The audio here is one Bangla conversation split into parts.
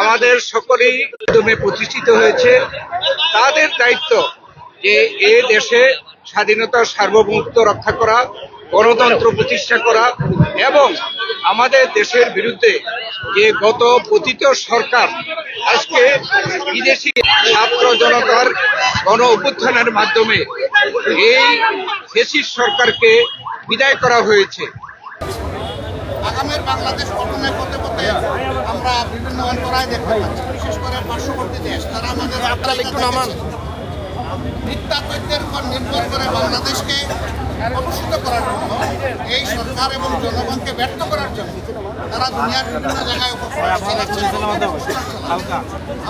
আমাদের সকলেই মাধ্যমে প্রতিষ্ঠিত হয়েছে। তাদের দায়িত্ব যে এ দেশে স্বাধীনতা সার্বভৌমত্ব রক্ষা করা, গণতন্ত্র প্রতিষ্ঠা করা এবং আমাদের দেশের বিরুদ্ধে যে গত পতিত সরকার, আজকে বিদেশি ছাত্র জনতার গণ অভ্যুত্থানের মাধ্যমে এই ফেসিস সরকারকে বিদায় করা হয়েছে। আগামীর বাংলাদেশ গঠনের পথে আমরা বিভিন্ন অন্তরায় দেখতে পাচ্ছি। বিশেষ করে পার্শ্ববর্তী দেশ তারা আমাদের আপনার নামান। মিথ্যা তথ্যের উপর নির্ভর করে বাংলাদেশকে কলুষিত করার জন্য এই সরকার এবং জনগণকে ব্যর্থ করার জন্য তারা দুনিয়ার বিভিন্ন জায়গায়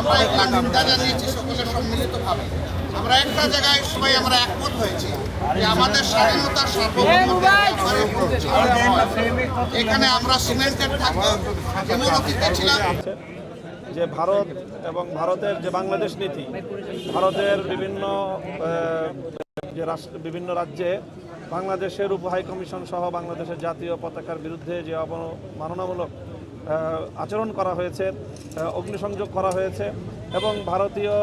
আমরা এগুলা নিন্দা জানিয়েছি সকলে সম্মিলিতভাবে। আমরা একটা জায়গায় সবাই আমরা একমত হয়েছি যে আমাদের স্বাধীনতার নয়। এখানে আমরা সিমেন্টেড থাকব যেমন অতীতে ছিলাম। যে ভারত এবং ভারতের যে বাংলাদেশ নীতি ভারতের বিভিন্ন যে রাষ্ট্র বিভিন্ন রাজ্যে বাংলাদেশের উপ হাই কমিশন সহ বাংলাদেশের জাতীয় পতাকার বিরুদ্ধে যে অবমাননামূলক আচরণ করা হয়েছে অগ্নিসংযোগ করা হয়েছে এবং ভারতীয়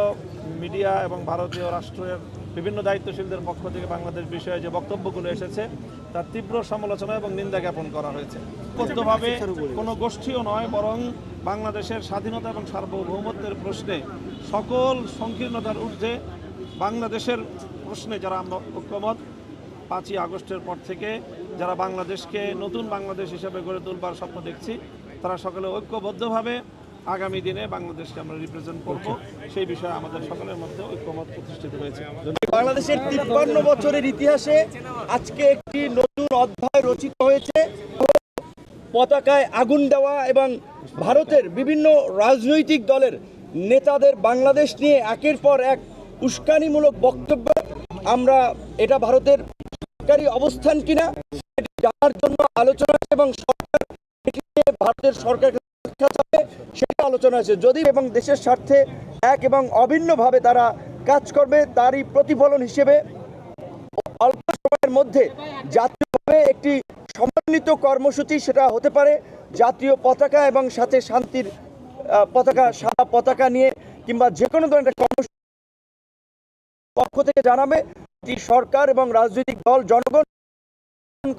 মিডিয়া এবং ভারতীয় রাষ্ট্রের বিভিন্ন দায়িত্বশীলদের পক্ষ থেকে বাংলাদেশ বিষয়ে যে বক্তব্যগুলো এসেছে, তার তীব্র সমালোচনা এবং নিন্দা জ্ঞাপন করা হয়েছে। বদ্ধভাবে কোনো গোষ্ঠীও নয়, বরং বাংলাদেশের স্বাধীনতা এবং সার্বভৌমত্বের প্রশ্নে সকল সংকীর্ণতার ঊর্ধ্বে বাংলাদেশের প্রশ্নে যারা আমরা ঐক্যমত পাঁচই আগস্টের পর থেকে যারা বাংলাদেশকে নতুন বাংলাদেশ হিসেবে গড়ে তুলবার স্বপ্ন দেখছি তারা সকলে ঐক্যবদ্ধভাবে আগামী দিনে বাংলাদেশকে আমরা রিপ্রেজেন্ট করব। সেই বিষয়ে আমাদের সকলের মধ্যে ঐক্যমত প্রতিষ্ঠিত হয়েছে। বাংলাদেশের তিপ্পান্ন বছরের ইতিহাসে আজকে একটি নতুন অধ্যায় রচিত হয়েছে। পতাকায় আগুন দেওয়া এবং ভারতের বিভিন্ন রাজনৈতিক দলের নেতাদের বাংলাদেশ নিয়ে একের পর এক উস্কানিমূলক বক্তব্য। আমরা এটা ভারতের সরকারি অবস্থান কিনা, সেটি জানার জন্য আলোচনা এবং সরকার ভারতের সরকার সেটা আলোচনা আছে যদি এবং দেশের স্বার্থে এক এবং অভিন্নভাবে তারা কাজ করবে, তারই প্রতিফলন হিসেবে অল্প সময়ের মধ্যে জাতীয়ভাবে একটি সমন্বিত কর্মসূচি সেটা হতে পারে, জাতীয় পতাকা এবং সাথে শান্তির পতাকা সাদা পতাকা নিয়ে কিংবা যে কোনো ধরনের কর্মসূচি পক্ষ থেকে জানাবে। এটি সরকার এবং রাজনৈতিক দল জনগণ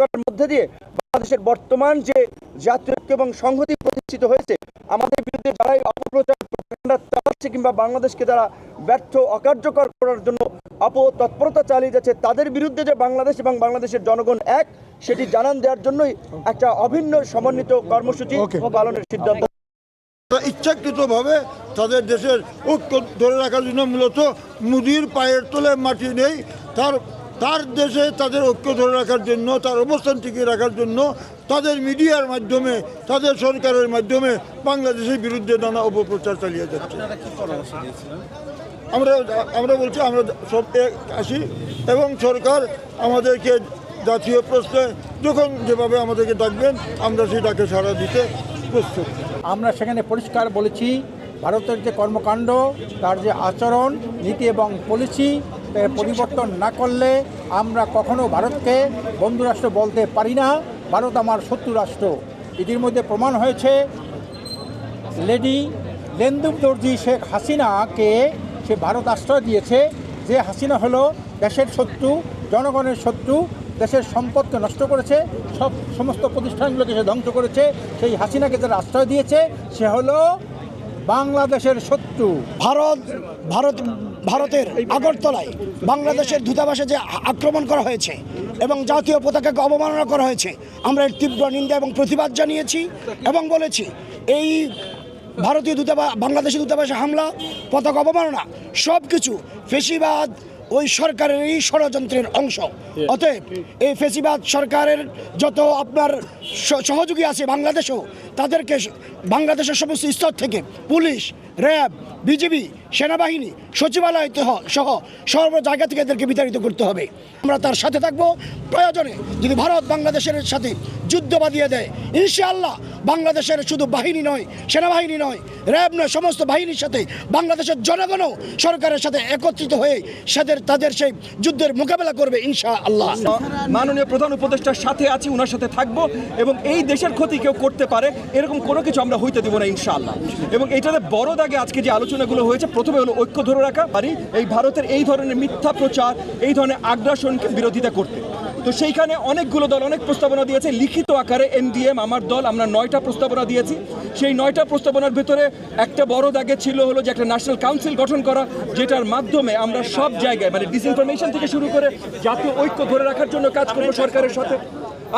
করার মধ্যে দিয়ে বাংলাদেশের বর্তমান যে জাতীয় এবং সংহতি প্রতিষ্ঠিত হয়েছে আমাদের বিরুদ্ধে যারাই অপপ্রচার চালাচ্ছে কিংবা বাংলাদেশকে যারা ব্যর্থ অকার্যকর করার জন্য অপতৎপরতা চালিয়ে যাচ্ছে তাদের বিরুদ্ধে যে বাংলাদেশ এবং বাংলাদেশের জনগণ এক সেটি জানান দেওয়ার জন্যই একটা অভিন্ন সমন্বিত কর্মসূচি পালনের সিদ্ধান্ত তারা ইচ্ছাকৃতভাবে তাদের দেশের ঐক্য ধরে রাখার জন্য মূলত মুদির পায়ের তলে মাটি নেই। তার তার দেশে তাদের ঐক্য ধরে রাখার জন্য তার অবস্থান টিকিয়ে রাখার জন্য তাদের মিডিয়ার মাধ্যমে তাদের সরকারের মাধ্যমে বাংলাদেশের বিরুদ্ধে নানা অপপ্রচার চালিয়ে যাচ্ছে। আমরা আমরা বলছি আমরা সব আসি এবং সরকার আমাদেরকে জাতীয় প্রশ্নে যখন যেভাবে আমাদেরকে ডাকবেন আমরা সেই ডাকে সাড়া দিতে প্রস্তুত। আমরা সেখানে পরিষ্কার বলেছি, ভারতের যে কর্মকাণ্ড, তার যে আচরণ, নীতি এবং পলিসি পরিবর্তন না করলে আমরা কখনো ভারতকে বন্ধুরাষ্ট্র বলতে পারি না। ভারত আমার শত্রু রাষ্ট্র। এটির মধ্যে প্রমাণ হয়েছে, লেডি লেন্দুব দর্জি শেখ হাসিনাকে সে ভারত আশ্রয় দিয়েছে। যে হাসিনা হলো দেশের শত্রু, জনগণের শত্রু দেশের সম্পদকে নষ্ট করেছে, সব সমস্ত প্রতিষ্ঠানগুলোকে সে ধ্বংস করেছে, সেই হাসিনাকে যারা আশ্রয় দিয়েছে, সে হলো বাংলাদেশের শত্রু। ভারত ভারত, ভারতের আগরতলায় বাংলাদেশের দূতাবাসে যে আক্রমণ করা হয়েছে এবং জাতীয় পতাকাকে অবমাননা করা হয়েছে, আমরা এর তীব্র নিন্দা এবং প্রতিবাদ জানিয়েছি এবং বলেছি, এই ভারতীয় দূতাবাস বাংলাদেশি দূতাবাসে হামলা, পতাকা অবমাননা সব কিছু ফেসিবাদ ওই সরকারের এই ষড়যন্ত্রের অংশ। অতএব এই ফেসিবাদ সরকারের যত আপনার সহযোগী আছে বাংলাদেশেও তাদেরকে বাংলাদেশের সমস্ত স্তর থেকে পুলিশ র্যাব বিজিবি সেনাবাহিনী সচিবালয় সহ সর্ব জায়গা থেকে এদেরকে বিতাড়িত করতে হবে। আমরা তার সাথে থাকব। প্রয়োজনে যদি ভারত বাংলাদেশের সাথে যুদ্ধ বাঁধিয়ে দেয় ইনশাআল্লাহ বাংলাদেশের শুধু বাহিনী নয়, সেনাবাহিনী নয়, র্যাব নয়, সমস্ত বাহিনীর সাথে বাংলাদেশের জনগণও সরকারের সাথে একত্রিত হয়ে সাদের, তাদের সেই যুদ্ধের মোকাবেলা করবে ইনশা আল্লাহ মাননীয় প্রধান উপদেষ্টার সাথে আছি ওনার সাথে থাকব এবং এই দেশের ক্ষতি কেউ করতে পারে, এরকম কোনো কিছু আমরা হইতে দেবো না ইনশাআল্লাহ। এবং এটাতে বড় দাগে আজকে যে আলোচনাগুলো হয়েছে, প্রথমে হলো ঐক্য ধরে রাখা পারি এই ভারতের এই ধরনের মিথ্যা প্রচার, এই ধরনের আগ্রাসনকে বিরোধিতা করতে। তো সেইখানে অনেকগুলো দল, অনেক প্রস্তাবনা দিয়েছে। লিখিত আকারে এনডিএম, আমার দল, আমরা নয়টা প্রস্তাবনা দিয়েছি। সেই নয়টা প্রস্তাবনার ভেতরে একটা বড় দাগে ছিল হলো যে একটা ন্যাশনাল কাউন্সিল গঠন করা, যেটার মাধ্যমে আমরা সব জায়গায় মানে ডিসইনফরমেশন থেকে শুরু করে জাতীয় ঐক্য ধরে রাখার জন্য কাজ করব সরকারের সাথে।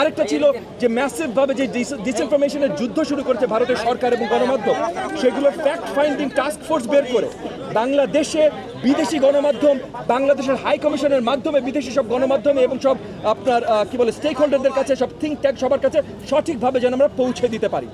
আরেকটা ছিল যে ম্যাসিভ ভাবে যে ডিসইনফরমেশনের যুদ্ধ শুরু করেছে ভারতের সরকার এবং গণমাধ্যম, সেগুলো ফ্যাক্ট ফাইন্ডিং টাস্ক ফোর্স বের করে বাংলাদেশে বিদেশি গণমাধ্যম, বাংলাদেশের হাই কমিশনের মাধ্যমে বিদেশি সব গণমাধ্যমে এবং সব আপনার কি বলে স্টেক হোল্ডারদের কাছে, সব থিঙ্ক ট্যাঙ্ক সবার কাছে সঠিকভাবে যেন আমরা পৌঁছে দিতে পারি।